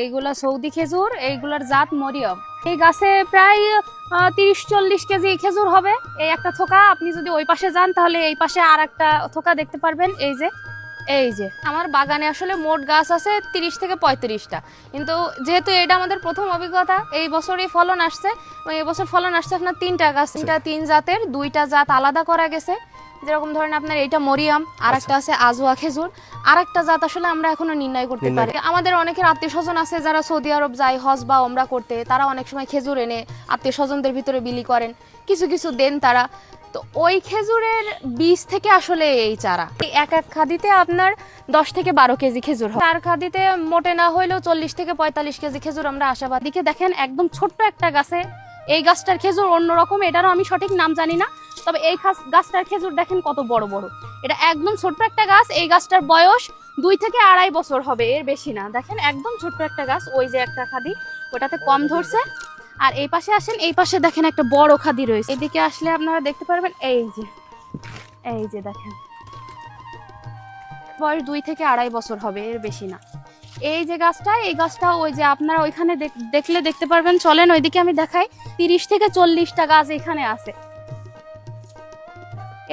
এইগুলা সৌদি খেজুর, এইগুলার জাত মরিয়ম। এই গাছে প্রায় তিরিশ চল্লিশ কেজি খেজুর হবে। এই একটা থোকা, আপনি যদি ওই পাশে যান, তাহলে এই পাশে আর একটা থোকা দেখতে পারবেন। এই যে এই যে। আমার বাগানে আসলে মোট গাছ আছে তিরিশ থেকে পঁয়ত্রিশটা। কিন্তু যেহেতু এটা আমাদের প্রথম অভিজ্ঞতা, এই বছরই ফলন আসছে। এবং এই বছর ফলন আসছে আপনার তিনটা গাছ, তিনটা তিন জাতের, দুইটা জাত আলাদা করা গেছে। যেরকম ধরেন আপনার এটা মরিয়াম আর একটা আছে আজোয়া খেজুর। আর একটা জাত আসলে আমরা এখনও নির্ণয় করতে পারি। আমাদের অনেকের আত্মীয় স্বজন আছে যারা সৌদি আরব যায় হজ বা ওমরা করতে। তারা অনেক সময় খেজুর এনে আত্মীয় স্বজনদের ভিতরে বিলি করেন। কিছু কিছু দেন তারা। তো ওই খেজুরের বীজ থেকে আসলে এই চারা। এই এক এক খাদিতে আপনার দশ থেকে বারো কেজি খেজুর হয়। চার খাদিতে মোটে না হইলেও চল্লিশ থেকে পঁয়তাল্লিশ কেজি খেজুর আমরা আশাবাদ। দিকে দেখেন একদম ছোট্ট একটা গাছে এই গাছটার খেজুর অন্যরকম। এটারও আমি সঠিক নাম জানি না। তবে এই গাছটার খেজুর দেখেন কত বড় বড়। এটা একদম ছোট্ট একটা গাছ, এই গাছটার বয়স দুই থেকে আড়াই বছর হবে, এর বেশি না। দেখেন একদম ছোট্ট একটা গাছ, ওই যে একটা খাদি, ওটাতে কম ধরছে। আর এই পাশে আসেন, এই পাশে দেখেন একটা বড় খাদি রয়েছে। এদিকে আসলে আপনারা দেখতে পারবেন, এই যে এই যে দেখেন। বয়স দুই থেকে আড়াই বছর হবে, এর বেশি না। এই যে গাছটা, এই গাছটা ওই যে আপনারা ওইখানে দেখ- দেখলে দেখতে পারবেন। চলেন ওইদিকে আমি দেখাই, তিরিশ থেকে চল্লিশটা গাছ এখানে আছে।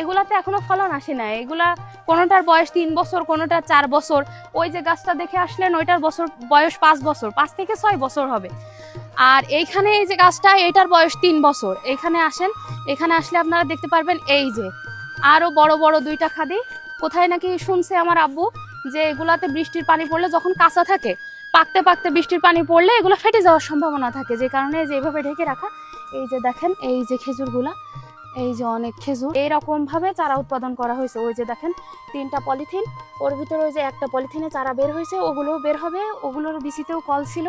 এগুলাতে এখনও ফলন আসে না এগুলা কোনোটার বয়স তিন বছর, কোনোটার চার বছর। ওই যে গাছটা দেখে আসলেন, ওইটার বছর বয়স পাঁচ বছর, পাঁচ থেকে ছয় বছর হবে। আর এইখানে এই যে গাছটা, এটার বয়স তিন বছর। এখানে আসেন, এখানে আসলে আপনারা দেখতে পারবেন এই যে আরও বড় বড় দুইটা খাদি। কোথায় নাকি শুনছে আমার আব্বু যে এগুলাতে বৃষ্টির পানি পড়লে যখন কাঁচা থাকে, পাকতে পাকতে বৃষ্টির পানি পড়লে এগুলো ফেটে যাওয়ার সম্ভাবনা থাকে। যে কারণে যে এইভাবে ঢেকে রাখা, এই যে দেখেন, এই যে খেজুরগুলা। এই যে অনেক খেজুর। এইরকম ভাবে চারা উৎপাদন করা হয়েছে। ওই যে দেখেন, তিনটা পলিথিন। ওর ভিতরে ওই যে একটা পলিথিনে চারা বের হয়েছে, ওগুলোও বের হবে। ওগুলোর বিচিতেও কল ছিল।